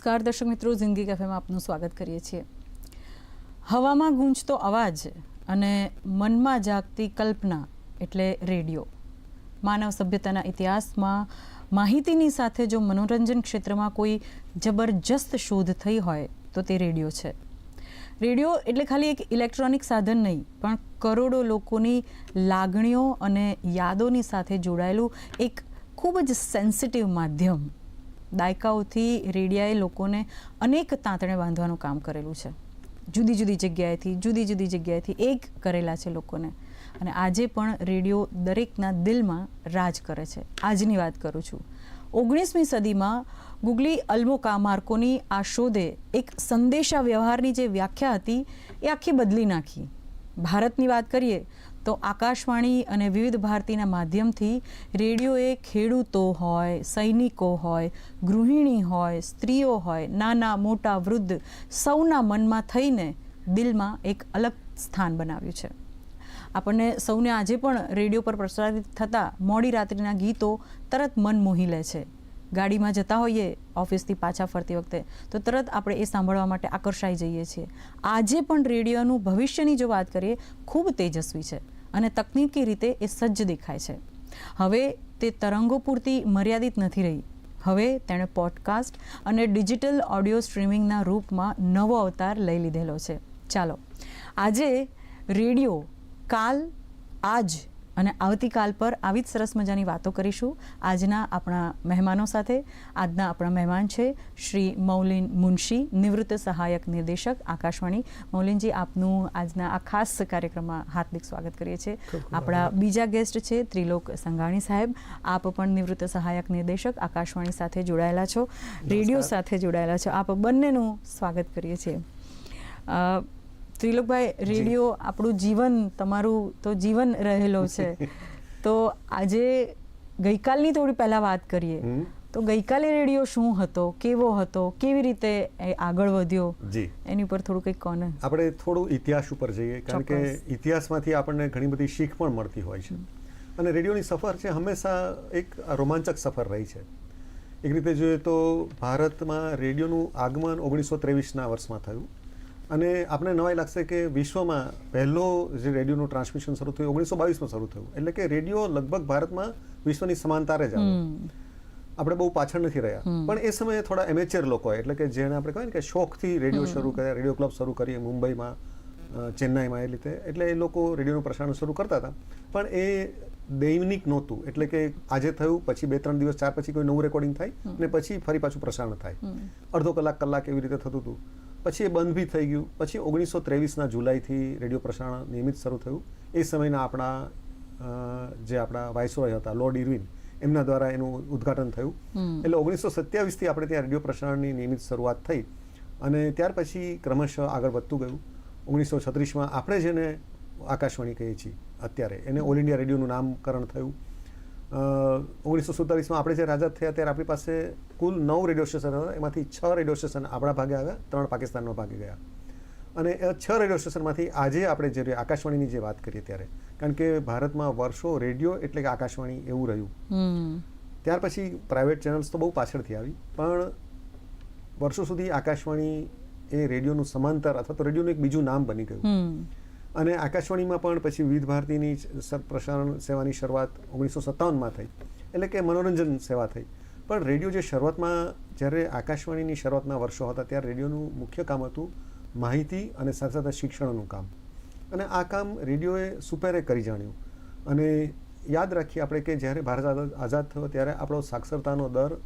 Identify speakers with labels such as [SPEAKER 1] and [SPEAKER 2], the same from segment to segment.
[SPEAKER 1] નમસ્કાર, દર્શક મિત્રો. જિંદગી કેફેમાં આપનું સ્વાગત કરીએ છીએ. હવામાં ગૂંજતો અવાજ અને મનમાં જાગતી કલ્પના એટલે રેડિયો. માનવ સભ્યતાના ઇતિહાસમાં માહિતીની સાથે જો મનોરંજન ક્ષેત્રમાં કોઈ જબરજસ્ત શોધ થઈ હોય, તો તે રેડિયો છે. રેડિયો એટલે ખાલી એક ઇલેક્ટ્રોનિક સાધન નહીં, પણ કરોડો લોકોની લાગણીઓ અને યાદોની સાથે જોડાયેલું એક ખૂબ જ સેન્સિટિવ માધ્યમ દાયકાઓથી રેડિયાએ લોકોને અનેક તાંતણે બાંધવાનું કામ કરેલું છે. જુદી જુદી જગ્યાએથી, જુદી જુદી જગ્યાએથી એક કરેલા છે લોકોને. અને આજે પણ રેડિયો દરેકના દિલમાં રાજ કરે છે. આજની વાત કરું છું. ઓગણીસમી સદીમાં ગુગલી અલ્મોકા માર્કોની આ શોધે એક સંદેશા વ્યવહારની જે વ્યાખ્યા હતી, એ આખી બદલી નાખી. ભારતની વાત કરીએ તો આકાશવાણી અને વિવિધ ભારતીના માધ્યમથી રેડિયોએ ખેડૂતો હોય, સૈનિકો હોય, ગૃહિણી હોય, સ્ત્રીઓ હોય, નાના, મોટા, વૃદ્ધ સૌના મનમાં થઈને દિલમાં એક અલગ સ્થાન બનાવ્યું છે. આપણને સૌને આજે પણ રેડિયો પર પ્રસારિત થતા મોડી રાત્રિના ગીતો તરત મન મોહી લે છે. ગાડીમાં જતા હોઈએ, ઓફિસથી પાછા ફરતી વખતે, તો તરત આપણે એ સાંભળવા માટે આકર્ષાઈ જઈએ છીએ. આજે પણ રેડિયોનું ભવિષ્યની જો વાત કરીએ, ખૂબ તેજસ્વી છે અને તકનીકી રીતે એ સજ્જ દેખાય છે. હવે તે તરંગો પૂરતી મર્યાદિત નથી રહી. હવે તેણે પોડકાસ્ટ અને ડિજિટલ ઓડિયો સ્ટ્રીમિંગના રૂપમાં નવો અવતાર લઈ લીધેલો છે. ચાલો, આજે રેડિયો કાલ આજ અને આવતીકાલ પર આવી જ સરસ મજાની વાતો કરીશું. આજના આપણા મહેમાનો સાથે આજના આપણા મહેમાન છે શ્રી મૌલિન મુનશી નિવૃત્ત સહાયક નિર્દેશક આકાશવાણી. મૌલિનજી આપનું આજના આ ખાસ કાર્યક્રમમાં હાર્દિક સ્વાગત કરીએ છીએ. આપણા બીજા ગેસ્ટ છે ત્રિલોક સંઘાણી સાહેબ. આપ પણ નિવૃત્ત સહાયક નિર્દેશક આકાશવાણી સાથે જોડાયેલા છો. રેડિયો સાથે જોડાયેલા છો. આપ બંનેનું સ્વાગત કરીએ છીએ. ત્રિલોકભાઈ રેડિયો આપણું જીવન તમારું તો જીવન રહેલો છે. તો આજે ગઈકાલની થોડી પહેલાં વાત કરીએ. તો ગઈકાલે રેડિયો શું હતો કેવો હતો કેવી રીતે આગળ વધ્યો?
[SPEAKER 2] જી.
[SPEAKER 1] એની ઉપર થોડું કંઈક કોને?
[SPEAKER 2] આપણે થોડું ઇતિહાસ ઉપર જઈએ કારણ કે ઇતિહાસમાંથી આપણને ઘણી બધી શીખ પણ મળતી હોય છે. અને રેડિયોની સફર છે હંમેશા એક રોમાંચક સફર રહી છે. એક રીતે જોઈએ તો ભારતમાં રેડિયોનું આગમન ઓગણીસો ત્રેવીસના વર્ષમાં થયું. અને આપણે નવાઈ લાગશે કે વિશ્વમાં પહેલો જે રેડિયોનું ટ્રાન્સમિશન શરૂ થયું ઓગણીસો બાવીસમાં શરૂ થયું. એટલે કે રેડિયો લગભગ ભારતમાં વિશ્વની સમાનતારે જ
[SPEAKER 1] આવે.
[SPEAKER 2] આપણે બહુ પાછળ નથી રહ્યા. પણ એ સમયે થોડા એમેચર લોકો એટલે કે જેને આપણે કહીએ ને કે શોખથી રેડિયો શરૂ કર્યા રેડિયો ક્લબ શરૂ કરીએ મુંબઈમાં ચેન્નાઈમાં એ રીતે. એટલે એ લોકો રેડિયોનું પ્રસારણ શરૂ કરતા હતા. પણ એ દૈનિક નહોતું. એટલે કે આજે થયું પછી બે ત્રણ દિવસ ચાર પછી કોઈ નવું રેકોર્ડિંગ થાય અને પછી ફરી પાછું પ્રસારણ થાય. અડધો કલાક કલાક એવી રીતે થતું હતું. પછી એ બંધ બી થઈ ગયું. પછી ઓગણીસો ત્રેવીસના જુલાઈથી રેડિયો પ્રસારણ નિયમિત શરૂ થયું. એ સમયના આપણા જે આપણા વાઇસરોય હતા લોર્ડ ઇરવિન એમના દ્વારા એનું ઉદ્ઘાટન થયું. એટલે ઓગણીસો સત્યાવીસથી આપણે ત્યાં રેડિયો પ્રસારણની નિયમિત શરૂઆત થઈ અને ત્યાર પછી ક્રમશઃ આગળ વધતું ગયું. ઓગણીસો છત્રીસમાં આપણે જેને આકાશવાણી કહીએ છીએ અત્યારે એને ઓલ ઇન્ડિયા રેડિયોનું નામકરણ થયું. ઓગણીસો સુડતાલીસમાં આપણે જે રાજા થયા ત્યારે આપણી પાસે કુલ નવ રેડિયો સ્ટેશન હતા. એમાંથી છ રેડિયો સ્ટેશન આપણા ભાગે આવ્યા ત્રણ પાકિસ્તાનનો ભાગે ગયા. અને એ છ રેડિયો સ્ટેશનમાંથી આજે આપણે જે આકાશવાણીની જે વાત કરીએ ત્યારે. કારણ કે ભારતમાં વર્ષો રેડિયો એટલે કે આકાશવાણી એવું રહ્યું. ત્યાર પછી પ્રાઇવેટ ચેનલ્સ તો બહુ પાછળથી આવી. પણ વર્ષો સુધી આકાશવાણી એ રેડિયોનું સમાંતર અથવા તો રેડિયોનું એક બીજું નામ બની ગયું. અને આકાશવાણીમાં પણ પછી વિવિધ ભારતીની પ્રસારણ સેવાની શરૂઆત ઓગણીસો સત્તાવનમાં થઈ. એટલે કે મનોરંજન સેવા થઈ. પણ રેડિયો જે શરૂઆતમાં જ્યારે આકાશવાણીની શરૂઆતના વર્ષો હતા ત્યારે રેડિયોનું મુખ્ય કામ હતું માહિતી અને સાથે સાથે શિક્ષણનું કામ. અને આ કામ રેડિયોએ સુપેરે કરી જાણ્યું. અને યાદ રાખીએ આપણે કે જ્યારે ભારત આઝાદ થયો ત્યારે આપણો સાક્ષરતાનો દર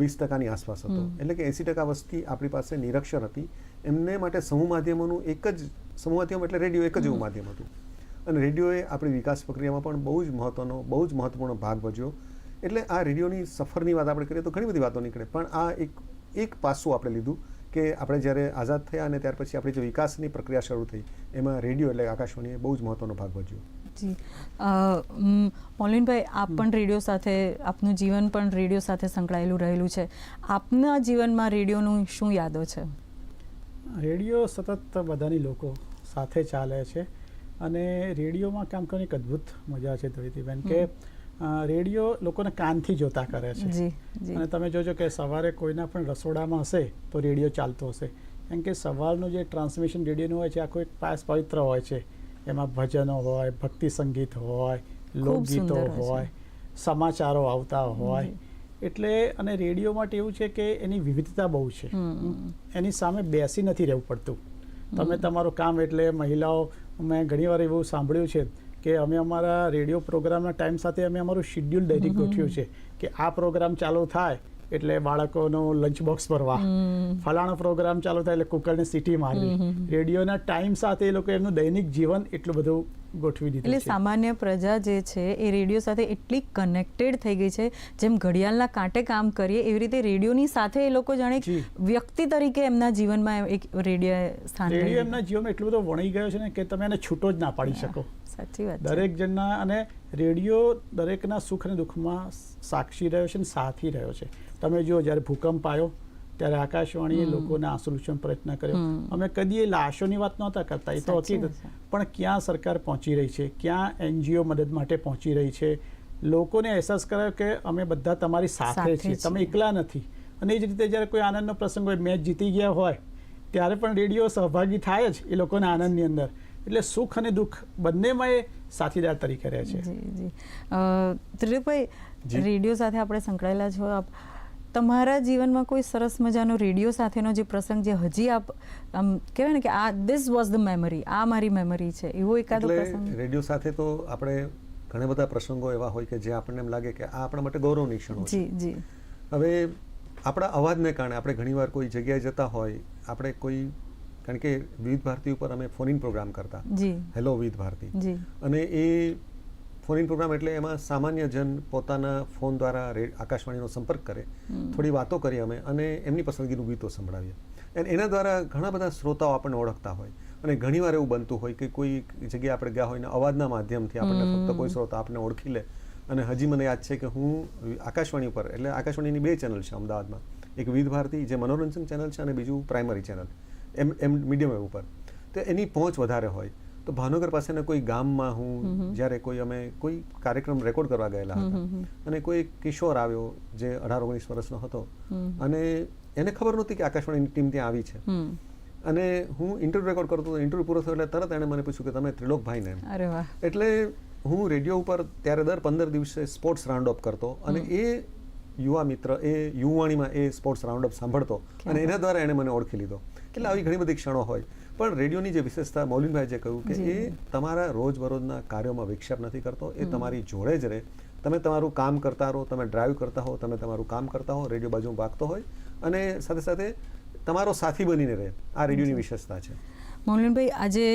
[SPEAKER 2] વીસ ટકાની આસપાસ હતો. એટલે કે એંસી ટકા વસ્તી આપણી પાસે નિરક્ષર હતી. એમને માટે સમૂહ માધ્યમોનું એક જ સમૂહ માધ્યમ એટલે રેડિયો એક જ એવું માધ્યમ હતું. અને રેડિયોએ આપણી વિકાસ પ્રક્રિયામાં પણ બહુ જ મહત્વનો બહુ જ મહત્વપૂર્ણ ભાગ ભજવ્યો એટલે આ રેડિયોની સફરની વાત આપણે કરીએ તો ઘણી બધી વાતો નીકળે. પણ આ એક એક પાસું આપણે લીધું કે આપણે જ્યારે આઝાદ થયા અને ત્યાર પછી આપણી જે વિકાસની પ્રક્રિયા શરૂ થઈ એમાં રેડિયો એટલે આકાશવાણીએ બહુ જ મહત્વનો ભાગ ભજ્યો.
[SPEAKER 1] જી. મોલિનભાઈ આપ પણ રેડિયો સાથે આપનું જીવન પણ રેડિયો સાથે સંકળાયેલું રહેલું છે. આપના જીવનમાં રેડિયોનું શું યાદો છે?
[SPEAKER 3] રેડિયો સતત બધાની લોકો સાથે ચાલે છે અને રેડિયોમાં કામ કરવાની એક અદ્ભુત મજા છે ધ્વૈતીબેન કે રેડિયો લોકોને કાનથી જોતા કરે છે. અને તમે જોજો કે સવારે કોઈના પણ રસોડામાં હશે તો રેડિયો ચાલતો હશે. કેમ કે સવારનું જે ટ્રાન્સમિશન રેડિયોનું હોય છે આખું એક પાસ પવિત્ર હોય છે. એમાં ભજનો હોય ભક્તિ સંગીત હોય લોકગીતો.
[SPEAKER 1] હોય
[SPEAKER 3] સમાચારો આવતા હોય. એટલે અને રેડિયો માટે એવું છે કે એની વિવિધતા બહુ છે. એની સામે બેસી નથી રહેવું પડતું. તમે તમારું કામ એટલે મહિલાઓ મેં ઘણીવાર એવું સાંભળ્યું છે કે અમે અમારા રેડિયો પ્રોગ્રામના ટાઈમ સાથે અમે અમારું શિડ્યુલ દૈનિક ગોઠવ્યું છે કે આ પ્રોગ્રામ ચાલુ થાય એટલે બાળકોનો લંચ બોક્સ ભરવા. ફલાણો પ્રોગ્રામ ચાલુ થાય એટલે કુકરને સીટી મારવી. રેડિયોના ટાઈમ સાથે એ લોકો એમનું દૈનિક જીવન એટલું બધું ગોઠવી દીધું એટલે
[SPEAKER 1] સામાન્ય પ્રજા જે છે એ રેડિયો સાથે એટલી કનેક્ટેડ થઈ ગઈ છે જેમ ઘડિયાળના કાંટે કામ કરીએ એવી રીતે રેડિયોની સાથે એ લોકો જાણે વ્યક્તિ તરીકે એમના જીવનમાં એક રેડિયો સ્થાન
[SPEAKER 3] રેડિયો એમના જીવનમાં એટલું બધો વણી ગયો છે ને કે તમે એને છૂટો જ ના પાડી શકો.
[SPEAKER 1] સાચી વાત
[SPEAKER 3] દરેક જણના અને રેડિયો દરેકના સુખ અને દુઃખમાં સાક્ષી રહ્યો છે અને સાથી રહ્યો છે. તમે જુઓ જ્યારે ભૂકંપ આવ્યો ત્યારે આકાશવાણીએ લોકોને લૂછવાનો પ્રયત્ન કર્યો. અમે કદી એ લાશોની વાત નહોતા કરતા. એ તો હકીકત. પણ ક્યાં સરકાર પહોંચી રહી છે? ક્યાં એનજીઓ મદદ માટે પહોંચી રહી છે? લોકોને અહેસાસ કરાયો કે અમે બધા તમારી સાથે છીએ. તમે એકલા નથી. અને એ જ રીતે જ્યારે કોઈ આનંદનો પ્રસંગ હોય મેચ જીતી ગયા હોય ત્યારે પણ રેડિયો સહભાગી થાય જ એ લોકોના આનંદની અંદર. એટલે સુખ અને દુઃખ બંનેમાં એ સાથીદાર તરીકે રહે છે.
[SPEAKER 1] ત્રિલોકભાઈ રેડિયો સાથે આપણે સંકળાયેલા છો આપ. તમારા જીવનમાં કોઈ સરસ મજાનો રેડિયો સાથેનો જે પ્રસંગ જે હજી આપ આમ કહેવાય ને કે આ ધીસ વોઝ ધ મેમરી આ મારી મેમરી છે એવો એકાદો પ્રસંગ?
[SPEAKER 2] રેડિયો સાથે તો આપણે ઘણા બધા પ્રસંગો એવા હોય કે જે આપણને એમ લાગે કે આ આપણા માટે ગૌરવની ક્ષણ
[SPEAKER 1] જી જી.
[SPEAKER 2] હવે આપણા અવાજને કારણે આપણે ઘણીવાર કોઈ જગ્યાએ જતા હોય આપણે કોઈ કારણ કે વિવિધ ભારતી ઉપર અમે ફોન ઇન પ્રોગ્રામ કરતા.
[SPEAKER 1] જી.
[SPEAKER 2] હેલો વિવિધ ભારતી.
[SPEAKER 1] જી.
[SPEAKER 2] અને એ ફોન ઇન પ્રોગ્રામ એટલે એમાં સામાન્ય જન પોતાના ફોન દ્વારા રે- આકાશવાણીનો સંપર્ક કરે થોડી વાતો કરીએ અમે અને એમની પસંદગીનું ગીતો સંભળાવીએ. અને એના દ્વારા ઘણા બધા શ્રોતાઓ આપણને ઓળખતા હોય અને ઘણીવાર એવું બનતું હોય કે કોઈ જગ્યાએ આપણે ગયા હોય ને અવાજના માધ્યમથી આપણને ફક્ત કોઈ શ્રોતા આપણને ઓળખી લે અને હજી મને યાદ છે કે હું આકાશવાણી ઉપર એટલે આકાશવાણીની બે ચેનલ છે અમદાવાદમાં. એક વિવિધ ભારતી જે મનોરંજન ચેનલ છે અને બીજું પ્રાઇમરી ચેનલ એમ એમ મીડિયમ વેવ ઉપર. તો એની પહોંચ વધારે હોય. તો ભાવનગર પાસેના કોઈ ગામમાં હું જ્યારે કોઈ અમે કોઈ કાર્યક્રમ રેકોર્ડ કરવા ગયેલા હતા અને કોઈ કિશોર આવ્યો જે અઢાર ઓગણીસ વર્ષનો હતો અને એને ખબર નહોતી કે આકાશવાણીની ટીમ ત્યાં આવી છે. અને હું ઇન્ટરવ્યુ રેકોર્ડ કરતો હતો ઇન્ટરવ્યુ પૂરો થયો એટલે તરત એણે મને પૂછ્યું કે તમે ત્રિલોકભાઈને એટલે હું રેડિયો ઉપર ત્યારે દર પંદર દિવસે સ્પોર્ટ્સ રાઉન્ડ અપ કરતો અને એ યુવા મિત્ર એ યુવાણીમાં એ સ્પોર્ટ્સ રાઉન્ડ અપ સાંભળતો અને એના દ્વારા એણે મને ઓળખી લીધો. એટલે આવી ઘણી બધી ક્ષણો હોય. પણ રેડિયોની જે વિશેષતા મૌલિનભાઈ જે કહ્યું કે એ તમારા રોજબરોજના કાર્યોમાં વિક્ષેપ નથી કરતો એ તમારી જોડે જ રહે. તમે તમારું કામ કરતા રહો તમે ડ્રાઈવ કરતા હો તમે તમારું કામ કરતા હો રેડિયો બાજુ વાગતો હોય અને સાથે સાથે તમારો સાથી બનીને રહે. આ રેડિયોની વિશેષતા છે.
[SPEAKER 1] મૌલિનભાઈ આજે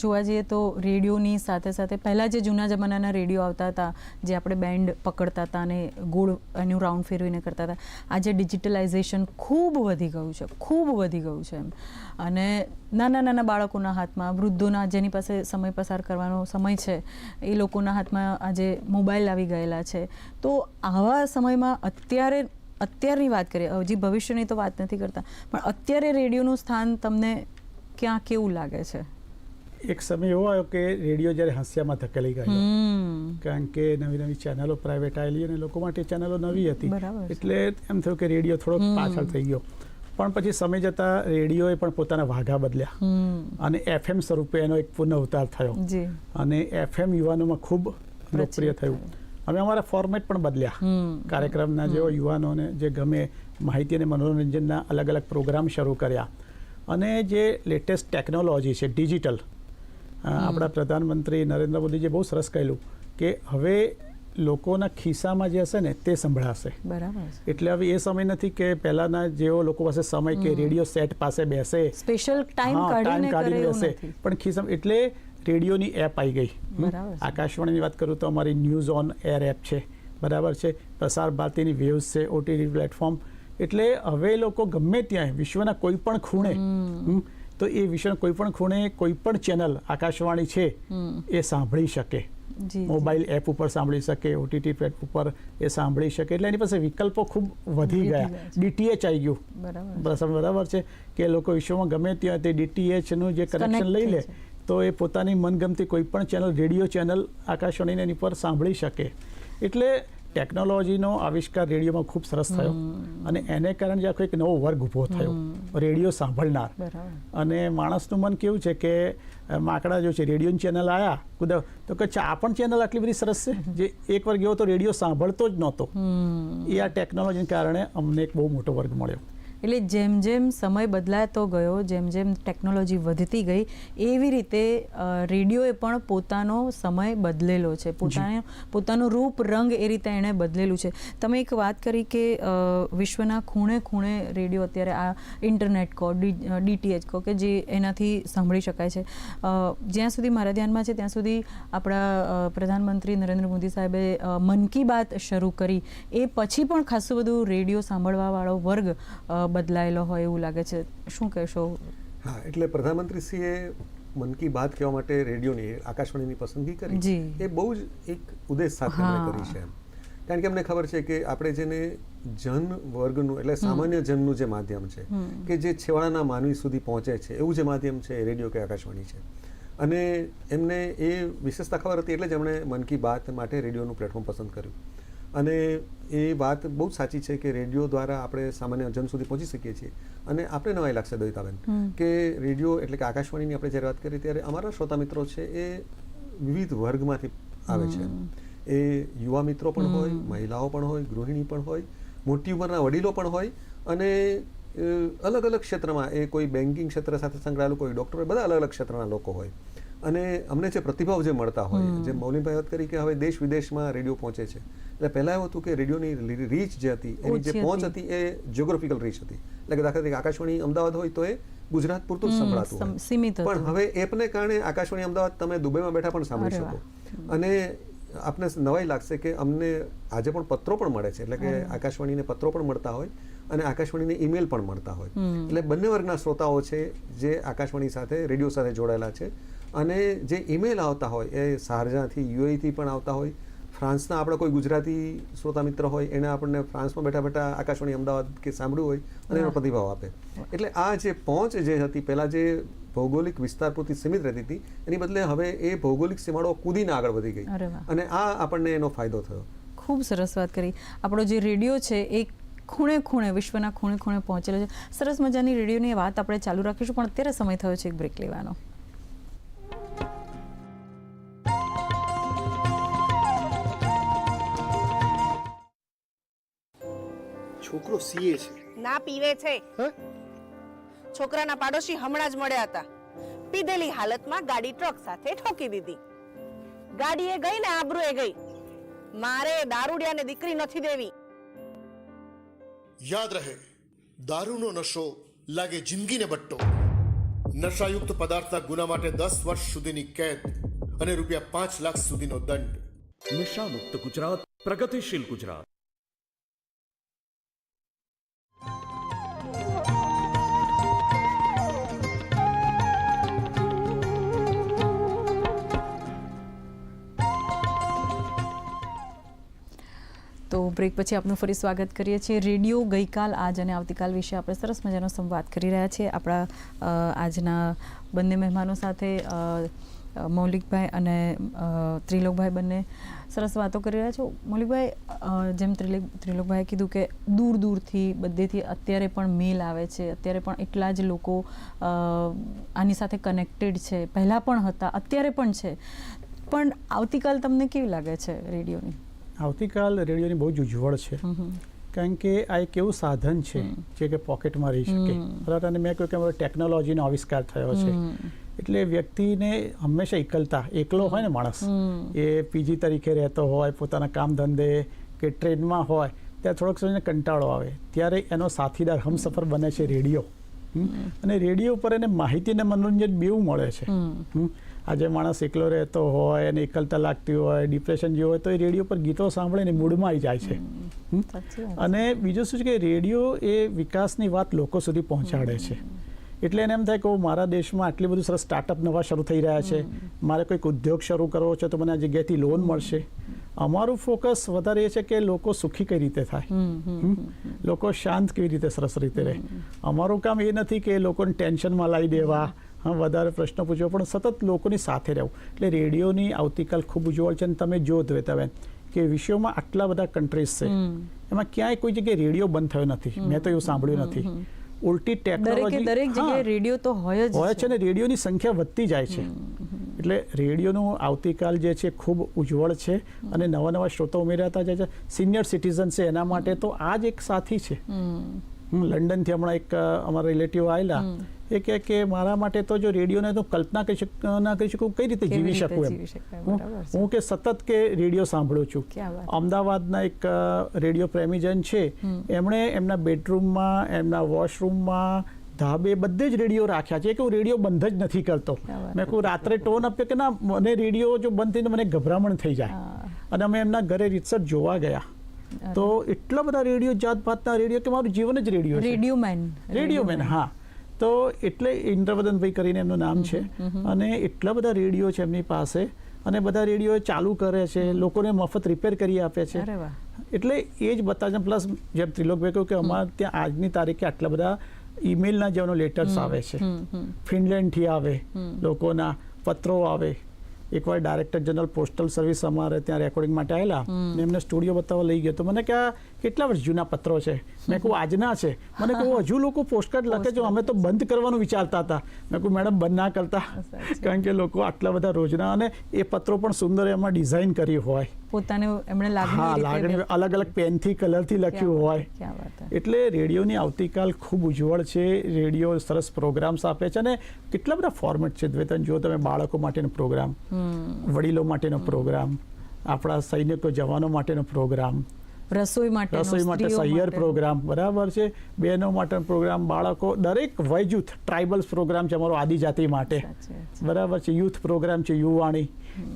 [SPEAKER 1] જોવા જઈએ તો રેડિયોની સાથે સાથે પહેલાં જે જૂના જમાનાના રેડિયો આવતા હતા, જે આપણે બેન્ડ પકડતા હતા અને ગોળ એનું રાઉન્ડ ફેરવીને કરતા હતા આજે ડિજિટલાઇઝેશન ખૂબ વધી ગયું છે, ખૂબ વધી ગયું છે એમ. અને નાના નાના બાળકોના હાથમાં, વૃદ્ધોના જેની પાસે સમય પસાર કરવાનો સમય છે, એ લોકોના હાથમાં આજે મોબાઈલ આવી ગયેલા છે. તો આવા સમયમાં અત્યારે, અત્યારની વાત કરીએ, હજી ભવિષ્યની તો વાત નથી કરતા, પણ અત્યારે રેડિયોનું સ્થાન તમને ક્યાં કેવું લાગે છે?
[SPEAKER 3] એક સમય એવો આવ્યો કે રેડિયો જ્યારે હાસ્યામાં ધકેલી ગયો. કારણ કે નવી નવી ચેનલો પ્રાઇવેટ આવેલી અને લોકો માટે ચેનલો નવી હતી. એટલે એમ થયું કે રેડિયો થોડોક પાછળ થઈ ગયો. પણ પછી સમય જતાં રેડિયોએ પણ પોતાના વાઘા બદલ્યા. અને એફએમ સ્વરૂપે એનો એક પુનઃ અવતાર થયો. અને એફએમ યુવાનોમાં ખૂબ લોકપ્રિય થયું. અમે અમારા ફોર્મેટ પણ બદલ્યા. કાર્યક્રમના જેઓ યુવાનોને જે ગમે માહિતી અને મનોરંજનના અલગ અલગ પ્રોગ્રામ શરૂ કર્યા. અને જે લેટેસ્ટ ટેકનોલોજી છે ડિજિટલ આપણા પ્રધાનમંત્રી નરેન્દ્ર મોદીજીએ બહુ સરસ કહેલું કે હવે લોકોના ખિસ્સામાં જે હશે ને તે સંભળાશે.
[SPEAKER 1] બરાબર
[SPEAKER 3] એટલે હવે એ સમય નથી કે પહેલાના જેવો લોકો પાસે સમય કે રેડિયો સેટ પાસે બેસે.
[SPEAKER 1] સ્પેશિયલ ટાઈમ કાઢીને
[SPEAKER 3] time બેસે. પણ ખિસ્સા એટલે રેડિયોની એપ આવી ગઈ. આકાશવાણીની વાત કરું તો અમારી ન્યૂઝ ઓન એર એપ છે. બરાબર છે. પ્રસાર ભારતીની વેવ્સ છે ઓટીટી પ્લેટફોર્મ. એટલે હવે લોકો ગમે ત્યાં વિશ્વના કોઈ પણ ખૂણે તો એ વિષયનો કોઈ પણ ખૂણે કોઈ પણ ચેનલ આકાશવાણી છે એ સાંભળી શકે. મોબાઈલ એપ ઉપર સાંભળી શકે ઓટીટી પ્લેટ ઉપર એ સાંભળી શકે. એટલે એની પાસે વિકલ્પો ખૂબ વધી ગયા. ડીટીએચ આવી ગયું.
[SPEAKER 1] બરાબર.
[SPEAKER 3] બરાબર છે કે લોકો વિશ્વમાં ગમે ત્યાં તે ડીટીએચનું જે કનેક્શન લઈ લે તો એ પોતાની મનગમતી કોઈ પણ ચેનલ રેડિયો ચેનલ આકાશવાણીને એની પર સાંભળી શકે. એટલે ટેકનોલોજીનો આવિષ્કાર રેડિયોમાં ખૂબ સરસ થયો અને એને કારણે જે આખો એક નવો વર્ગ ઊભો થયો. રેડિયો સાંભળનાર. અને માણસનું મન કેવું છે કે માકડા જો છે રેડિયોની ચેનલ આવ્યા કુદ તો કે આ પણ ચેનલ આટલી બધી સરસ છે? જે એક વર્ગ ગયો તો રેડિયો સાંભળતો જ નહોતો. એ આ ટેકનોલોજીને કારણે અમને એક બહુ મોટો વર્ગ મળ્યો.
[SPEAKER 1] એટલે જેમ જેમ સમય બદલાતો ગયો જેમ જેમ ટેકનોલોજી વધતી ગઈ એવી રીતે રેડિયોએ પણ પોતાનો સમય બદલેલો છે. પોતાને પોતાનું રૂપ રંગ એ રીતે એણે બદલેલું છે. તમે એક વાત કરી કે વિશ્વના ખૂણે ખૂણે રેડિયો અત્યારે આ ઇન્ટરનેટ કહો ડીટીએચ કહો કે જે એનાથી સાંભળી શકાય છે. જ્યાં સુધી મારા ધ્યાનમાં છે ત્યાં સુધી આપણા પ્રધાનમંત્રી નરેન્દ્ર મોદી સાહેબે મન કી બાત શરૂ કરી. એ પછી પણ ખાસું બધું રેડિયો સાંભળવાવાળો વર્ગ બદલાયેલો હોય એવું લાગે છે. શું કહેશો?
[SPEAKER 2] હા એટલે પ્રધાનમંત્રીશ્રીએ મન કી બાત કહેવા માટે રેડિયોની આકાશવાણીની પસંદગી કરી. એ બહુ જ એક ઉદ્દેશ સાથે કરી છે. કારણ કે અમને ખબર છે કે આપણે જેને જન વર્ગનું એટલે સામાન્ય જનનું જે માધ્યમ છે કે જે છેવાડાના માનવી સુધી પહોંચે છે એવું જે માધ્યમ છે એ રેડિયો કે આકાશવાણી છે. અને એમને એ વિશેષતા ખબર હતી એટલે જ એમણે મન કી બાત માટે રેડિયોનું પ્લેટફોર્મ પસંદ કર્યું. અને એ વાત બહુ સાચી છે કે રેડિયો દ્વારા આપણે સામાન્ય જન સુધી પહોંચી શકીએ છીએ. અને આપણે નવાઈ લાગશે દવિતાબેન કે રેડિયો એટલે કે આકાશવાણીની આપણે જ્યારે વાત કરીએ ત્યારે અમારા શ્રોતા મિત્રો છે એ વિવિધ વર્ગમાંથી આવે છે. એ યુવા મિત્રો પણ હોય મહિલાઓ પણ હોય ગૃહિણી પણ હોય મોટી ઉંમરના વડીલો પણ હોય અને અલગ અલગ ક્ષેત્રમાં એ કોઈ બેન્કિંગ ક્ષેત્ર સાથે સંકળાયેલું કોઈ ડૉક્ટર હોય બધા અલગ અલગ ક્ષેત્રના લોકો હોય. અને અમને જે પ્રતિભાવ જે મળતા હોય જે મૌલિકભાઈ વાત કરી કે હવે દેશ વિદેશમાં રેડિયો પહોંચે છે. એટલે પહેલાં એવું હતું કે રેડિયોની રીચ જે હતી એની જે પહોંચ
[SPEAKER 1] હતી.
[SPEAKER 2] હતી એ જ્યોગ્રાફિકલ રીચ હતી. એટલે કે દાખલા તરીકે આકાશવાણી અમદાવાદ હોય તો એ ગુજરાત પૂરતું જ સંભળાતું
[SPEAKER 1] સીમિત
[SPEAKER 2] પણ હવે એપને કારણે આકાશવાણી અમદાવાદ તમે દુબઈમાં બેઠા પણ સાંભળી શકો. અને આપને નવાઈ લાગશે કે અમને આજે પણ પત્રો પણ મળે છે. એટલે કે આકાશવાણીને પત્રો પણ મળતા હોય અને આકાશવાણીને ઈમેલ પણ મળતા હોય. એટલે બંને વર્ગના શ્રોતાઓ છે જે આકાશવાણી સાથે રેડિયો સાથે જોડાયેલા છે. અને જે ઈમેલ આવતા હોય એ શારજાથી યુએથી પણ આવતા હોય. ફ્રાન્સના આપણા કોઈ ગુજરાતી શ્રોતા મિત્ર હોય એને આપણને ફ્રાન્સમાં બેઠા બેઠા આકાશવાણી અમદાવાદ કે સાંભળ્યું હોય અને એનો પ્રતિભાવ આપે. એટલે આ જે પહોંચ જે હતી પહેલાં જે ભૌગોલિક વિસ્તાર પૂરતી સીમિત રહેતી હતી એની બદલે હવે એ ભૌગોલિક સીમાડો કૂદીને આગળ વધી ગઈ. અને આ આપણને એનો ફાયદો થયો.
[SPEAKER 1] ખૂબ સરસ વાત કરી. આપણો જે રેડિયો છે એ ખૂણે ખૂણે વિશ્વના ખૂણે ખૂણે પહોંચેલો છે. સરસ મજાની રેડિયોની વાત આપણે ચાલુ રાખીશું પણ અત્યારે સમય થયો છે એક બ્રેક લેવાનો.
[SPEAKER 4] છોકરો સીએ છે.
[SPEAKER 5] ના પીવે છે.
[SPEAKER 4] હે?
[SPEAKER 5] છોકરાના પાડોશી હમણાં જ મળ્યા હતા. પીધેલી હાલતમાં ગાડી ટ્રક સાથે ઠોકી દીધી. ગાડી એ ગઈ ને આબરૂ એ ગઈ. મારે દારૂડિયાને દીકરી નથી દેવી.
[SPEAKER 4] યાદ રહે દારૂનો નશો લાગે જિંદગીને બટ્ટો. નશાયુક્ત પદાર્થના ગુના માટે દસ વર્ષ સુધીની કેદ અને રૂપિયા પાંચ લાખ સુધીનો દંડ.
[SPEAKER 6] નિશામુક્ત ગુજરાત પ્રગતિશીલ ગુજરાત.
[SPEAKER 1] તો બ્રેક પછી આપનું ફરી સ્વાગત કરીએ છીએ. રેડિયો ગઈકાલ આજ અને આવતીકાલ વિશે આપણે સરસ મજાનો સંવાદ કરી રહ્યા છીએ. આપણા આજના બંને મહેમાનો સાથે મૌલિકભાઈ અને ત્રિલોકભાઈ બંને સરસ વાતો કરી રહ્યા છો. મૌલિકભાઈ જેમ ત્રિલોક ત્રિલોકભાઈએ કીધું કે દૂર દૂરથી બધેથી અત્યારે પણ મેલ આવે છે. અત્યારે પણ એટલા જ લોકો આની સાથે કનેક્ટેડ છે. પહેલાં પણ હતા, અત્યારે પણ છે. પણ આવતીકાલ તમને કેવી લાગે છે રેડિયોની?
[SPEAKER 3] આવતીકાલ રેડિયોની બહુ જ ઉજ્જવળ છે કારણ કે આ એક એવું સાધન છે જે કે પોકેટમાં રહી શકે. બરાબર અને મેં કહ્યું કે ટેકનોલોજીનો આવિષ્કાર થયો છે. એટલે વ્યક્તિને હંમેશા એકલતા એકલો હોય ને માણસ એ પીજી તરીકે રહેતો હોય પોતાના કામ ધંધે કે ટ્રેનમાં હોય ત્યાં થોડોક સમયને કંટાળો આવે. ત્યારે એનો સાથીદાર હમસફર બને છે રેડિયો. અને રેડિયો ઉપર એને માહિતી અને મનોરંજન બેવું મળે છે. હમ? આજે માણસ એકલો રહેતો હોય અને એકલતા લાગતી હોય ડિપ્રેશન જેવું હોય તો એ રેડિયો પર ગીતો સાંભળીને મૂડમાં આવી જાય છે. અને બીજું શું છે કે રેડિયો એ વિકાસની વાત લોકો સુધી પહોંચાડે છે. એટલે એને એમ થાય કે મારા દેશમાં આટલી બધું સરસ સ્ટાર્ટઅપ નવા શરૂ થઈ રહ્યા છે. મારે કોઈક ઉદ્યોગ શરૂ કરવો છે તો મને આ જગ્યાએથી લોન મળશે. અમારું ફોકસ વધારે એ છે કે લોકો સુખી કઈ રીતે થાય. લોકો શાંત કેવી રીતે સરસ રીતે રહે. અમારું કામ એ નથી કે લોકોને ટેન્શનમાં લાવી દેવા હા વધારે પ્રશ્નો પૂછવો પણ સતત લોકોની સાથે રહેવું. એટલે રેડિયોની આવતીકાલ ખૂબ ઉજ્જવળ છે અને તમે જો દ્વેતાબેન કે વિશ્વમાં આટલા બધા કન્ટ્રીઝ છે. એમાં ક્યાંય કોઈ જગ્યાએ રેડિયો બંધ થયો નથી. મેં તો એવું સાંભળ્યું નથી. ઉલટી ટેકનોલોજી
[SPEAKER 1] દરેક જગ્યાએ રેડિયો તો હોય જ
[SPEAKER 3] હોય છે. ને રેડિયોની સંખ્યા વધતી જાય છે. એટલે રેડિયોનું આવતીકાલ જે છે ખૂબ ઉજ્જવળ છે અને નવા નવા શ્રોતો ઉમેરાતા જાય છે. સિનિયર સિટીઝન છે એના માટે તો આ જ એક સાથી છે. હમ, લંડનથી હમણાં એક અમારા રિલેટિવ આવેલા. એ કહે કે મારા માટે તો જો રેડિયોને તો કલ્પના કરી શક ના કરી શકું કઈ રીતે જીવી શકું એમ? હું કે સતત કે રેડિયો સાંભળું છું. અમદાવાદના એક રેડિયો પ્રેમીજન છે. એમણે એમના બેડરૂમમાં એમના વોશરૂમમાં ધાબે બધે જ રેડિયો રાખ્યા છે. કે હું રેડિયો બંધ જ નથી કરતો. મેં કહું રાત્રે ટોન આપ્યો કે ના મને રેડિયો જો બંધ થઈને મને ગભરામણ થઈ જાય. અને અમે એમના ઘરે રીતસર જોવા ગયા. તો એટલા બધા રેડિયો જાત ભાતના રેડિયો કે મારું જીવન જ radio
[SPEAKER 1] radio man
[SPEAKER 3] radio man હા. તો એટલે ઇન્દ્રવદનભાઈ કરીને એમનું નામ છે. અને એટલા બધા રેડિયો છે એમની પાસે. અને બધા રેડિયો ચાલુ કરે છે લોકોને મફત રિપેર કરી આપે છે. એટલે એ જ બતાવે પ્લસ જેમ ત્રિલોકભાઈ કહ્યું કે અમારે ત્યાં આજની તારીખે આટલા બધા ઈમેલના જેવાનો લેટર્સ આવે છે. ફિનલેન્ડથી આવે લોકોના પત્રો આવે. એકવાર ડાયરેક્ટર જનરલ પોસ્ટલ સર્વિસ અમારે ત્યાં રેકોર્ડિંગ માટે આવેલા. ને એમને સ્ટુડિયો બતાવવા લઈ ગયો. તો મને કે આ કેટલા વર્ષ જૂના પત્રો છે? મેં કહું આજના છે. મને કહું હજુ લોકો પોસ્ટકાર્ડ લખે છે. અમે તો બંધ કરવાનું વિચારતા હતા. મેં કહું મેડમ બંધ ના કરતા. કારણ કે લોકો આટલા બધા રોજના અને એ પત્રો પણ સુંદર એમાં ડિઝાઇન કરી હોય.
[SPEAKER 1] પોતાને એમણે લાગણી
[SPEAKER 3] હા લાગણી અલગ અલગ પેનથી કલરથી લખ્યું હોય. એટલે રેડિયોની આવતીકાલ ખૂબ ઉજ્જવળ છે. રેડિયો સરસ પ્રોગ્રામ્સ આપે છે અને કેટલા બધા ફોર્મેટ છે દ્વેતન જો તમે બાળકો માટેનો પ્રોગ્રામ વડીલો માટેનો પ્રોગ્રામ આપણા સૈનિકો જવાનો માટેનો પ્રોગ્રામ
[SPEAKER 1] રસોઈ માટે
[SPEAKER 3] રસોઈ માટે સહિયર પ્રોગ્રામ બરાબર છે? બહેનો માટેનો પ્રોગ્રામ બાળકો દરેક વય જૂથ ટ્રાઇબલ્સ પ્રોગ્રામ છે અમારો આદિજાતિ માટે. બરાબર છે? યુથ પ્રોગ્રામ છે યુવાણી.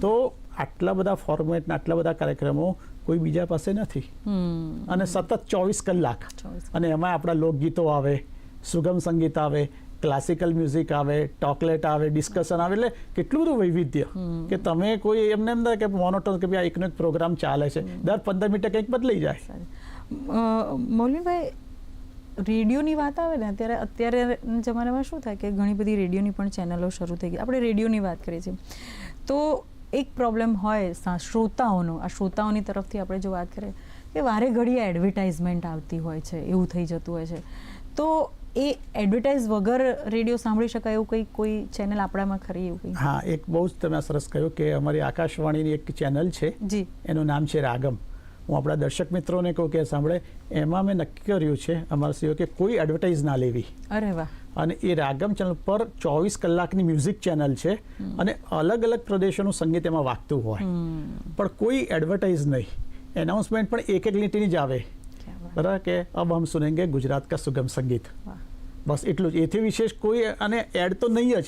[SPEAKER 3] તો આટલા બધા ફોર્મેટ આટલા બધા કાર્યક્રમો કોઈ બીજા પાસે નથી. અને સતત ચોવીસ કલાક.
[SPEAKER 1] 24
[SPEAKER 3] અને એમાં આપણા લોકગીતો આવે સુગમ સંગીત આવે ક્લાસિકલ મ્યુઝિક આવે ટોકલેટ આવે ડિસ્કશન આવે એટલે કેટલું બધું વૈવિધ્ય કે તમે કોઈ એમને એમ ના કે મોનોટોન કે ભાઈ એકનો એક પ્રોગ્રામ ચાલે છે. દર પંદર મિનિટે કંઈક બદલાઈ જાય.
[SPEAKER 1] મૌલિનભાઈ રેડિયોની વાત આવે ને ત્યારે અત્યારે જમાનામાં શું થાય કે ઘણી બધી રેડિયોની પણ ચેનલો શરૂ થઈ ગઈ. આપણે રેડિયોની વાત કરીએ છીએ. તો એક પ્રોબ્લેમ હોય સા- શ્રોતાઓનો. આ શ્રોતાઓની તરફથી આપણે જો વાત કરીએ કે વારે ઘડીએ એડવર્ટાઇઝમેન્ટ આવતી હોય છે એવું થઈ જતું હોય છે. તો એ એડવર્ટાઇઝ વગર રેડિયો સાંભળી શકાય એવું કંઈ કોઈ ચેનલ આપણામાં ખરી એવું કંઈ?
[SPEAKER 3] હા એક બહુ જ તમે સરસ કહ્યું કે અમારી આકાશવાણીની એક ચેનલ છે.
[SPEAKER 1] જી.
[SPEAKER 3] એનું નામ છે રાગમ. હું આપણા દર્શક મિત્રોને કહું કે સાંભળે એમાં મેં નક્કી કર્યું છે અમારા સિવાય કે કોઈ એડવર્ટાઇઝ ના લેવી.
[SPEAKER 1] અરે વાહ.
[SPEAKER 3] અને એ રાગમ ચેનલ પર ચોવીસ કલાકની મ્યુઝિક ચેનલ છે અને અલગ અલગ પ્રદેશોનું સંગીત એમાં વાગતું હોય. પણ કોઈ એડવર્ટાઇઝ નહીં. એનાઉન્સમેન્ટ પણ એક એક લીટીની જ આવે. બરાબર? કે અબ હમ સુનેંગે ગુજરાત કા સુગમ સંગીત. બસ એટલું જ. એથી વિશેષ કોઈ અને એડ તો નહીં જ.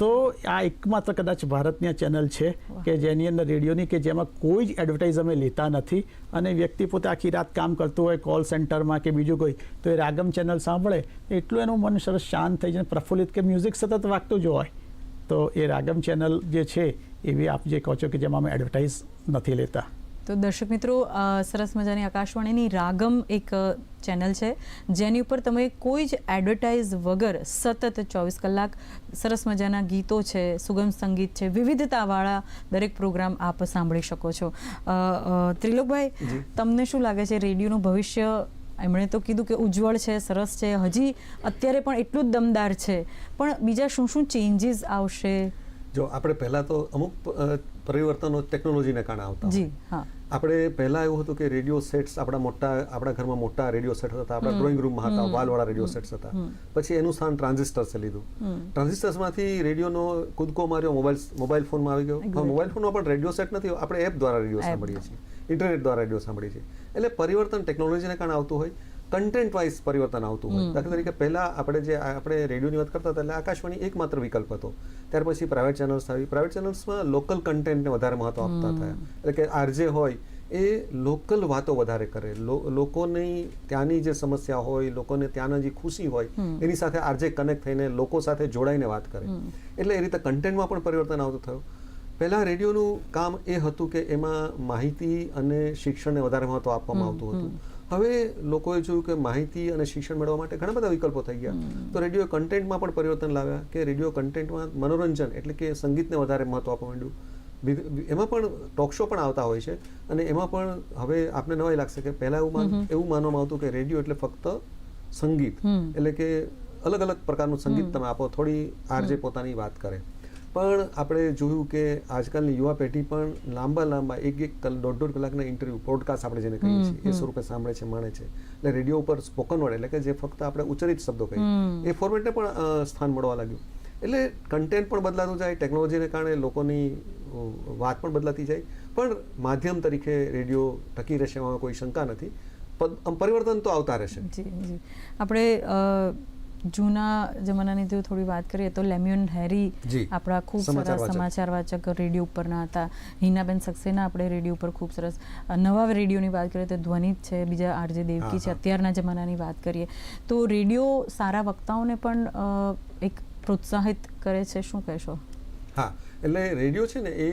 [SPEAKER 3] તો આ એકમાત્ર કદાચ ભારતની આ ચેનલ છે કે જેની અંદર રેડિયોની કે જેમાં કોઈ જ એડવર્ટાઇઝ અમે લેતા નથી અને વ્યક્તિ પોતે આખી રાત કામ કરતું હોય કોલ સેન્ટરમાં કે બીજું કોઈ તો એ રાગમ ચેનલ સાંભળે એટલું એનું મન સરસ શાંત થઈ જાય પ્રફુલ્લિત કે મ્યુઝિક સતત વાગતું જ હોય. તો એ રાગમ ચેનલ જે છે એવી આપ જે કહો છો કે જેમાં અમે એડવર્ટાઇઝ નથી લેતા.
[SPEAKER 1] તો દર્શક મિત્રો સરસ મજાની આકાશવાણીની રાગમ એક ચેનલ છે. જેની ઉપર તમે કોઈ જ એડવર્ટાઇઝ વગર સતત ચોવીસ કલાક સરસ મજાના ગીતો છે સુગમ સંગીત છે વિવિધતાવાળા દરેક પ્રોગ્રામ આપ સાંભળી શકો છો. ત્રિલોકભાઈ તમને શું લાગે છે રેડિયોનું ભવિષ્ય? એમણે તો કીધું કે ઉજ્જવળ છે સરસ છે હજી અત્યારે પણ એટલું જ દમદાર છે. પણ બીજા શું શું ચેન્જીસ આવશે?
[SPEAKER 2] જો આપણે પહેલાં તો અમુક પરિવર્તનો ટેકનોલોજીને કારણે આવતા
[SPEAKER 1] જી હા.
[SPEAKER 2] આપણે પહેલા એવું હતું કે રેડિયો સેટ્સ આપણા મોટા આપણા ઘરમાં મોટા રેડિયો સેટ હતા આપણા ડ્રોઈંગ રૂમમાં હતા વાલવાળા રેડિયો સેટ્સ હતા. પછી એનું સ્થાન ટ્રાન્ઝિસ્ટર્સે લીધું. ટ્રાન્ઝિસ્ટર્સમાંથી રેડિયોનો કૂદકો માર્યો મોબાઈલ મોબાઈલ ફોનમાં આવી ગયો. હવે મોબાઈલ ફોનમાં પણ રેડિયો સેટ નથી આપણે એપ દ્વારા રેડિયો સાંભળીએ છીએ. ઇન્ટરનેટ દ્વારા રેડિયો સાંભળીએ છીએ. એટલે પરિવર્તન ટેકનોલોજીને કારણે આવતું હોય. કન્ટેન્ટ વાઇઝ પરિવર્તન આવતું હોય. દાખલા તરીકે પહેલા આપણે જે આપણે રેડિયોની વાત કરતા હતા એટલે આકાશવાણી એકમાત્ર વિકલ્પ હતો. ત્યાર પછી પ્રાઇવેટ ચેનલ્સ આવી. પ્રાઇવેટ ચેનલ્સમાં લોકલ કન્ટેન્ટને વધારે મહત્વ આપતા થયા એટલે કે આરજે હોય એ લોકલ વાતો વધારે કરે. લોકોની ત્યાંની જે સમસ્યા હોય લોકોને ત્યાંના જે ખુશી હોય એની સાથે આરજે કનેક્ટ થઈને લોકો સાથે જોડાઈને વાત કરે. એટલે એ રીતે કન્ટેન્ટમાં પણ પરિવર્તન આવતું થયું. પહેલાં રેડિયોનું કામ એ હતું કે એમાં માહિતી અને શિક્ષણને વધારે મહત્વ આપવામાં આવતું હતું. હવે લોકોએ જોયું કે માહિતી અને શિક્ષણ મેળવવા માટે ઘણા બધા વિકલ્પો થઈ ગયા. તો રેડિયો કન્ટેન્ટમાં પણ પરિવર્તન લાવ્યા કે રેડિયો કન્ટેન્ટમાં મનોરંજન એટલે કે સંગીતને વધારે મહત્વ આપવા માંડ્યું. એમાં પણ ટોક શો પણ આવતા હોય છે અને એમાં પણ હવે આપને નવાઈ લાગશે કે પહેલાં એવું એવું માનવામાં આવતું કે રેડિયો એટલે ફક્ત સંગીત એટલે કે અલગ અલગ પ્રકારનું સંગીત તમે આપો થોડી આરજે પોતાની વાત કરે. પણ આપણે જોયું કે આજકાલની યુવા પેઢી પણ લાંબા લાંબા એક એક દોઢ દોઢ કલાકના ઇન્ટરવ્યૂ પોડકાસ્ટ આપણે જેને કહીએ છીએ એ સ્વરૂપે સાંભળે છે માણે છે. એટલે રેડિયો ઉપર સ્પોકન વર્ડ એટલે કે જે ફક્ત આપણે ઉચ્ચરિત શબ્દો કહીએ એ ફોર્મેટને પણ સ્થાન મળવા લાગ્યું. એટલે કન્ટેન્ટ પણ બદલાતું જાય ટેકનોલોજીને કારણે લોકોની વાત પણ બદલાતી જાય. પણ માધ્યમ તરીકે રેડિયો ટકી રહેશે એમાં કોઈ શંકા નથી. પરિવર્તન તો આવતા રહેશે.
[SPEAKER 1] જી જી. આપણે જૂના જમાનાની જો થોડી વાત કરીએ તો લેમ્યુન હેરી આપણા ખૂબ સરસ સમાચાર વાચક રેડિયો ઉપરના હતા. હિનાબેન સક્સેના આપણે રેડિયો ઉપર ખૂબ સરસ નવા રેડિયોની વાત કરીએ તો ધ્વનિત છે બીજા આરજે દેવકી છે. અત્યારના જમાનાની વાત કરીએ. તો રેડિયો સારા વક્તાઓને પણ એક પ્રોત્સાહિત કરે છે શું કહેશો?
[SPEAKER 2] હા એટલે રેડિયો છે ને એ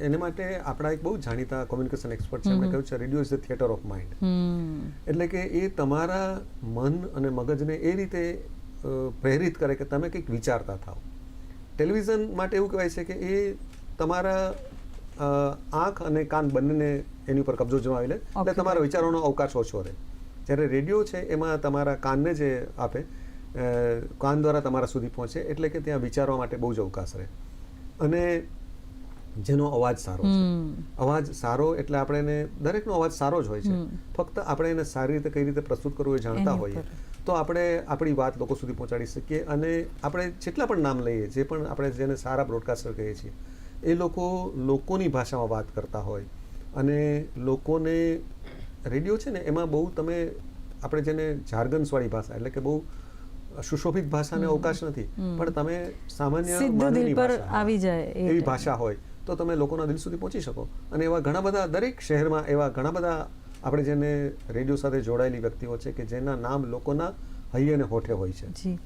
[SPEAKER 2] એને માટે આપણા એક બહુ જાણીતા કોમ્યુનિકેશન એક્સપર્ટ છે. એમણે કહ્યું છે radio is the theatre of
[SPEAKER 1] mind.
[SPEAKER 2] એટલે કે એ તમારા મન અને મગજને એ રીતે પ્રેરિત કરે કે તમે કંઈક વિચારતા થાઓ. ટેલિવિઝન માટે એવું કહેવાય છે કે એ તમારા આંખ અને કાન બંનેને એની ઉપર કબજો જમાવી લે. એટલે તમારા વિચારોનો અવકાશ ઓછો રહે. જ્યારે રેડિયો છે એમાં તમારા કાનને જે આપે કાન દ્વારા તમારા સુધી પહોંચે એટલે કે ત્યાં વિચારવા માટે બહુ જ અવકાશ રહે. અને જેનો અવાજ સારો છે. અવાજ સારો એટલે આપણે એને દરેકનો અવાજ સારો જ હોય છે. ફક્ત આપણે એને સારી રીતે કઈ રીતે પ્રસ્તુત કરવું એ જાણતા હોઈએ. તો આપણે આપણી વાત લોકો સુધી પહોંચાડી શકીએ અને આપણે જેટલા પણ નામ લઈએ જે પણ આપણે જેને સારા બ્રોડકાસ્ટર કહીએ છીએ એ લોકો લોકોની ભાષામાં વાત કરતા હોય અને લોકોને રેડિયો છે ને એમાં બહુ તમે આપણે જેને જાર્ગન્સવાળી ભાષા એટલે કે બહુ સુશોભિત ભાષાને અવકાશ નથી પણ તમે સામાન્ય
[SPEAKER 1] આવી જાય
[SPEAKER 2] એવી ભાષા હોય તો તમે લોકોના દિલ સુધી પહોંચી શકો. અને એવા ઘણા બધા દરેક શહેરમાં એવા ઘણા બધા આપણે જેને રેડિયો સાથે જોડાયેલી વ્યક્તિઓ છે કે જેના નામ લોકોના હૈયે અને હોઠે હોય છે.
[SPEAKER 1] જી.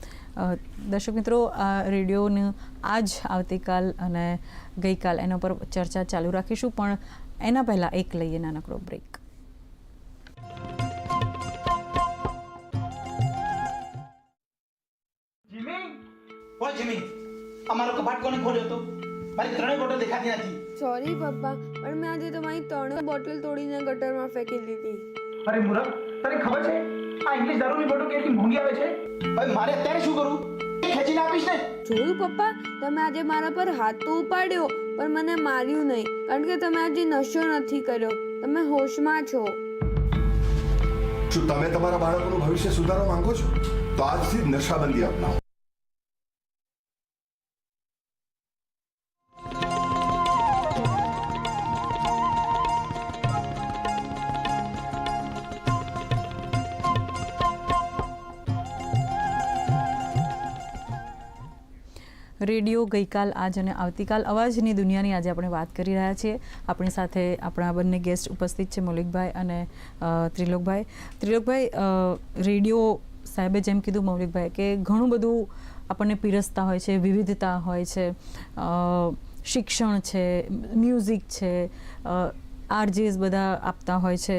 [SPEAKER 1] દર્શક મિત્રો આ રેડિયોનું આજ આવતીકાલ અને ગઈકાલ એના પર ચર્ચા ચાલુ રાખીશું પણ એના પહેલાં એક લઈએ નાનકડો બ્રેક.
[SPEAKER 7] જીમી? ઓ જીમી. અમારો કબાટ કોને ખોલ્યો તો મારી ત્રણેય બોટલ દેખાતી નથી.
[SPEAKER 8] સોરી પપ્પા પણ મેં આજે તમારી ત્રણ બોટલ તોડીને ગટરમાં ફેંકી દીધી.
[SPEAKER 7] અરે મૂરખ તને ખબર છે? આ ઇંગ્લિશ દારૂની બોટલ કેટલી મોંઘી આવે છે? હવે મારે અત્યારે શું કરું? એ ખેંચીને આપીશ ને?
[SPEAKER 8] જોયું પપ્પા? તમે આજે મારા પર હાથ તો ઉપાડ્યો પણ મને માર્યું નહીં કારણ કે તમે આજે નશો નથી કર્યો. તમે હોશમાં છો.
[SPEAKER 9] શું તમે તમારા બાળકોનું ભવિષ્ય સુધારવા માંગો છો? તો આજથી જ નશાબંધી અપનાવો.
[SPEAKER 1] રેડિયો ગઈકાલ આજ અને આવતીકાલ અવાજની દુનિયાની આજે આપણે વાત કરી રહ્યા છીએ. આપણી સાથે આપણા બંને ગેસ્ટ ઉપસ્થિત છે મૌલિકભાઈ અને ત્રિલોકભાઈ. ત્રિલોકભાઈ રેડિયો સાહેબે જેમ કીધું મૌલિકભાઈ કે ઘણું બધું આપણને પીરસતા હોય છે, વિવિધતા હોય છે. શિક્ષણ છે, મ્યુઝિક છે આરજીએસ બધા આપતા હોય છે.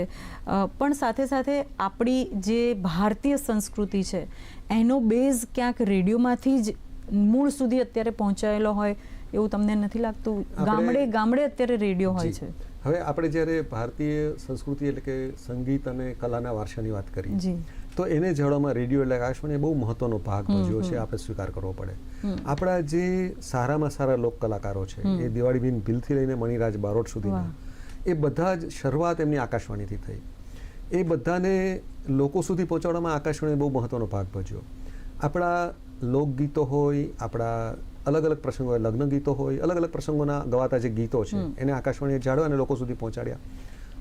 [SPEAKER 1] પણ સાથે સાથે આપણી જે ભારતીય સંસ્કૃતિ છે, એનો બેઝ ક્યાંક રેડિયોમાંથી જ મૂળ સુધી અત્યારે પહોંચાયેલો હોય એવું તમને નથી લાગતું? ગામડે ગામડે અત્યારે રેડિયો હોય છે.
[SPEAKER 2] હવે આપણે જ્યારે ભારતીય સંસ્કૃતિ એટલે કે સંગીત અને કલાના વારસાની વાત કરી તો એને જળવામાં રેડિયો એટલે આકાશવાણી બહુ મહત્વનો ભાગ ભજવ્યો છે આપણે સ્વીકાર કરવો પડે. આપણા જે સારામાં સારા લોક કલાકારો છે એ દિવાળીબેન ભીલથી લઈને મણિરાજ બારોટ સુધીના એ બધા જ શરૂઆત એમની આકાશવાણીથી થઈ. એ બધાને લોકો સુધી પહોંચાડવામાં આકાશવાણીએ બહુ મહત્વનો ભાગ ભજ્યો. આપણા લોકગીતો હોય આપણા અલગ અલગ પ્રસંગો હોય લગ્ન ગીતો હોય અલગ અલગ પ્રસંગોના ગવાતા જે ગીતો છે એને આકાશવાણીએ જાળવા અને લોકો સુધી પહોંચાડ્યા.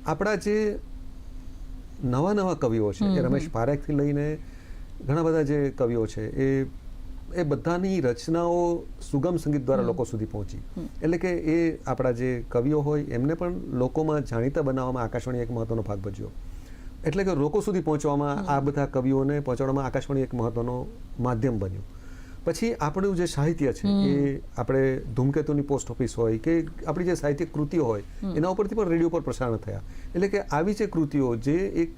[SPEAKER 2] આપણા જે નવા નવા કવિઓ છે એ રમેશ પારેખથી લઈને ઘણા બધા જે કવિઓ છે એ એ બધાની રચનાઓ સુગમ સંગીત દ્વારા લોકો સુધી પહોંચી. એટલે કે એ આપણા જે કવિઓ હોય એમને પણ લોકોમાં જાણીતા બનાવવામાં આકાશવાણી એક મહત્વનો ભાગ ભજવ્યો. એટલે કે લોકો સુધી પહોંચવામાં આ બધા કવિઓને પહોંચાડવામાં આકાશવાણી એક મહત્વનો માધ્યમ બન્યું. પછી આપણું જે સાહિત્ય છે એ આપણે ધૂમકેતુની પોસ્ટ ઓફિસ હોય કે આપણી જે સાહિત્યિક કૃતિઓ હોય એના ઉપરથી પણ રેડિયો પર પ્રસારણ થયા. એટલે કે આવી જે કૃતિઓ જે એક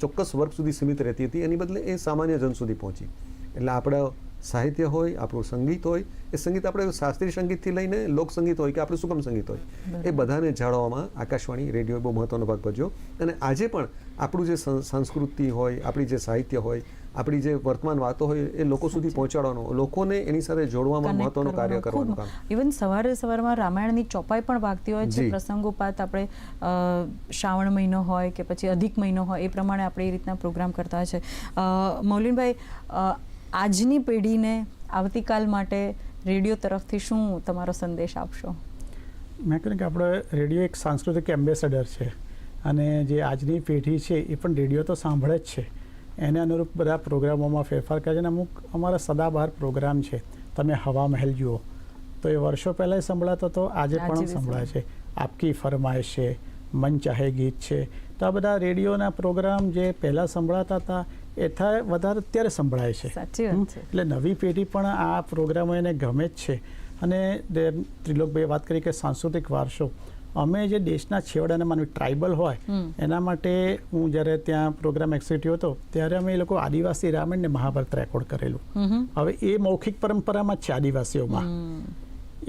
[SPEAKER 2] ચોક્કસ વર્ગ સુધી સીમિત રહેતી હતી એની બદલે એ સામાન્ય જન સુધી પહોંચી. એટલે આપણા સાહિત્ય હોય આપણું સંગીત હોય એ સંગીત આપણે શાસ્ત્રીય સંગીતથી લઈને લોક સંગીત હોય કે આપણું સુગમ સંગીત હોય એ બધાને જાળવવામાં આકાશવાણી રેડિયોએ બહુ મહત્વનો ભાગ ભજ્યો. અને આજે પણ આપણું જે સંસ્કૃતિ હોય આપણી જે સાહિત્ય હોય આપણી જે વર્તમાન વાતો હોય એ લોકો સુધી પહોંચાડવાનો લોકોને એની સાથે જોડવામાં મહત્વનું કાર્ય
[SPEAKER 1] કરવાનું
[SPEAKER 2] કામ.
[SPEAKER 1] ઇવન સવારે સવારમાં રામાયણની ચોપાઈ પણ વાગતી હોય છે. પ્રસંગોપાત આપણે શ્રાવણ મહિનો હોય કે પછી અધિક મહિનો હોય એ પ્રમાણે આપણે એ રીતના પ્રોગ્રામ કરતા હોય છે. મૌલિનભાઈ આજની પેઢીને આવતીકાલ માટે રેડિયો તરફથી શું તમારો સંદેશ આપશો?
[SPEAKER 3] મેં કહ્યું કે આપણે રેડિયો એક સાંસ્કૃતિક એમ્બેસેડર છે અને જે આજની પેઢી છે એ પણ રેડિયો તો સાંભળે જ છે. એને અનુરૂપ બધા પ્રોગ્રામોમાં ફેરફાર કરે છે અને અમુક અમારા સદાબહાર પ્રોગ્રામ છે. તમે હવા મહેલ જુઓ. તો એ વર્ષો પહેલાં સંભળાતો તો આજે
[SPEAKER 1] આજે
[SPEAKER 3] પણ સંભળાય છે. આપકી ફરમાઈશ છે મન ચાહે ગીત છે. તો આ બધા રેડિયોના પ્રોગ્રામ જે પહેલાં સંભળાતા હતા એ થાય વધારે અત્યારે સંભળાય છે. એટલે નવી પેઢી પણ આ પ્રોગ્રામો એને ગમે જ છે. અને ત્રિલોકભાઈએ વાત કરી કે સાંસ્કૃતિક વારસો. અમે જે દેશના છેવાડાના માનવી ટ્રાઇબલ હોય એના માટે હું જ્યારે ત્યાં પ્રોગ્રામ એક્ઝિક્યુટિવ હતો ત્યારે અમે એ લોકો આદિવાસી રામાયણ ને મહાભારત રેકોર્ડ કરેલું. હવે એ મૌખિક પરંપરામાં જ છે આદિવાસીઓમાં.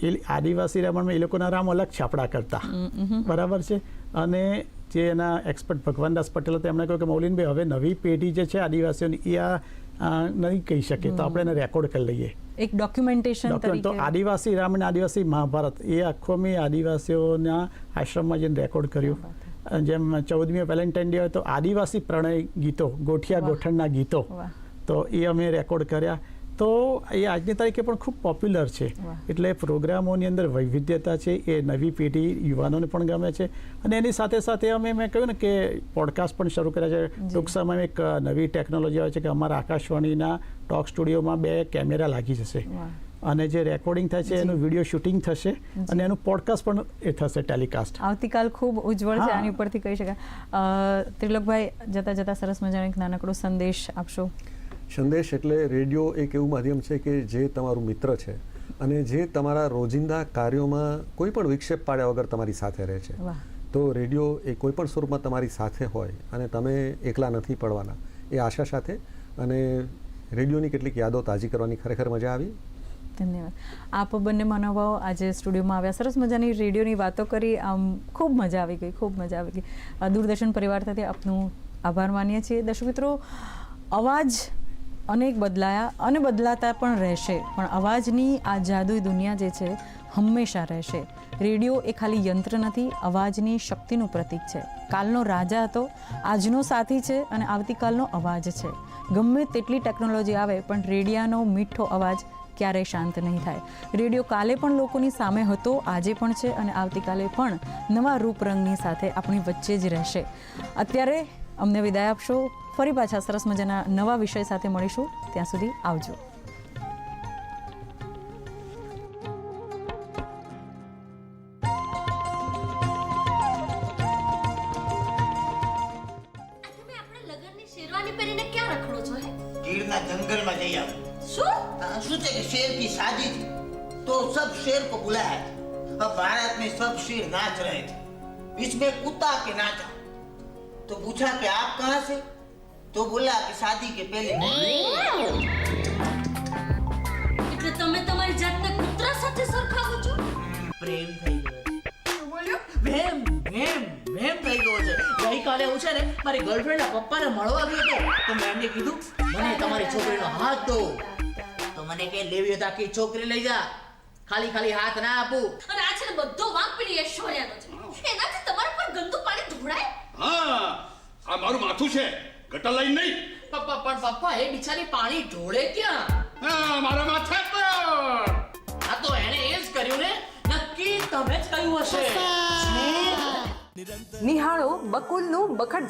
[SPEAKER 3] એ આદિવાસી રામાયણમાં એ લોકોના રામ અલગ છે આપણા કરતા બરાબર છે? અને જે એના એક્સપર્ટ ભગવાનદાસ પટેલ હતા એમણે કહ્યું કે મૌલિનભાઈ હવે નવી પેઢી જે છે આદિવાસીઓની એ આ નહીં કહી શકે. તો આપણે એને રેકોર્ડ કરી લઈએ.
[SPEAKER 1] એક ડોક્યુમેન્ટેશન
[SPEAKER 3] તો આદિવાસી રામાયણ આદિવાસી મહાભારત એ આખો મેં આદિવાસીઓના આશ્રમમાં જઈને રેકોર્ડ કર્યું. જેમ ચૌદમી વેલેન્ટાઇન ડે હોય તો આદિવાસી પ્રણય ગીતો ગોઠિયા ગોઠણના ગીતો. તો એ અમે રેકોર્ડ કર્યા. તો એ આજની તારીખે પણ ખૂબ પોપ્યુલર છે. એટલે પ્રોગ્રામોની અંદર વૈવિધ્યતા છે એ નવી પેઢી યુવાનોને પણ ગમે છે. અને એની સાથે સાથે અમે મેં કહ્યું ને કે પોડકાસ્ટ પણ શરૂ કર્યા છે. ટૂંક સમયમાં એક નવી ટેકનોલોજી આવે છે કે અમારા આકાશવાણીના ટોક સ્ટુડિયોમાં બે કેમેરા લાગી જશે. અને જે રેકોર્ડિંગ થાય છે એનું વીડિયો શૂટિંગ થશે અને એનું પોડકાસ્ટ પણ એ થશે ટેલિકાસ્ટ
[SPEAKER 1] આવતીકાલ ખૂબ ઉજ્જવળ છે. આની ઉપરથી કહી શકાય. ત્રિલોકભાઈ જતા જતા સરસ મજાનો એક નાનકડો સંદેશ આપશો.
[SPEAKER 2] સંદેશ એટલે રેડિયો એક એવું માધ્યમ છે કે જે તમારું મિત્ર છે અને જે તમારા રોજિંદા કાર્યોમાં કોઈ પણ વિક્ષેપ પાડ્યા વગર તમારી સાથે રહે છે. તો રેડિયો એ કોઈ પણ સ્વરૂપમાં તમારી સાથે હોય અને તમે એકલા નથી પડવાના. એ આશા સાથે અને રેડિયોની કેટલીક યાદો તાજી કરવાની ખરેખર મજા આવી.
[SPEAKER 1] ધન્યવાદ. આપ બંને મહાનુભાવો આજે સ્ટુડિયોમાં આવ્યા. સરસ મજાની રેડિયોની વાતો કરી. આમ ખૂબ મજા આવી ગઈ ખૂબ મજા આવી ગઈ. દૂરદર્શન પરિવાર સાથે આપનું આભાર માનીએ છીએ. દર્શક મિત્રો અવાજ અનેક બદલાયા અને બદલાતા પણ રહેશે. પણ અવાજની આ જાદુઈ દુનિયા જે છે, હંમેશા રહેશે. રેડિયો એ ખાલી યંત્ર નથી, અવાજની શક્તિનું પ્રતીક છે. કાલનો રાજા હતો, આજનો સાથી છે અને આવતીકાલનો અવાજ છે. ગમે તેટલી ટેકનોલોજી આવે, પણ રેડિયાનો મીઠો અવાજ ક્યારેય શાંત નહીં થાય. રેડિયો કાલે પણ લોકોની સામે હતો, આજે પણ છે અને આવતીકાલે પણ નવા રૂપરંગની સાથે આપણી વચ્ચે જ રહેશે. અત્યારે અમને વિદાય આપશો. ફરી પાછા સરસ મજાના નવા વિષય સાથે મળીશું ત્યાં સુધી આવજો
[SPEAKER 10] તમે આપણા લગનની શેરવાની પહેરીને ક્યાં રખડો છો હે
[SPEAKER 11] ગીરના जंगल में जई आओ
[SPEAKER 10] શું
[SPEAKER 11] हाँ, सोचे कि शेर की शादी थी तो सब शेर को बुलाया था अब भारत में सब शेर नाच रहे थे इसमें कुत्ता के नाचा तो पूछा कि आप कहाँ से तो बोला कि शादी के पहले
[SPEAKER 10] એટલે તમે તમારી જાતને કૂતરા સાથે સરખાવો છો
[SPEAKER 11] પ્રેમ થઈ ગયો બોલ્યો વેમ વેમ વેમ થઈ ગયો છે ગઈકાલે હું છે ને મારી ગર્લફ્રેન્ડના પપ્પાને મળવા ગયો હતો તો મેં એમને કીધું મને તમારી છોકરીનો હાથ દો તો મને કે લેવી હોય તો આખી છોકરી લઈ જા ખાલી ખાલી હાથ ના આપું
[SPEAKER 10] અને આ છે ને બધો વાંક પેલી ઐશ્વર્યાનો છે એનાથી તમારા પર ગંદુ પાણી ઢોળાય
[SPEAKER 6] હા આ મારું માથું છે ગટર લાઈન નહીં.
[SPEAKER 11] પપ્પા પણ પપ્પા એ બિચારી પાણી ઢોળે ક્યાં?
[SPEAKER 6] હા મારા માથે પર
[SPEAKER 11] આ તો એને એ જ કર્યું ને? નક્કી તમે જ કહ્યું હશે.
[SPEAKER 5] નિહાળો બકુલનું બખડ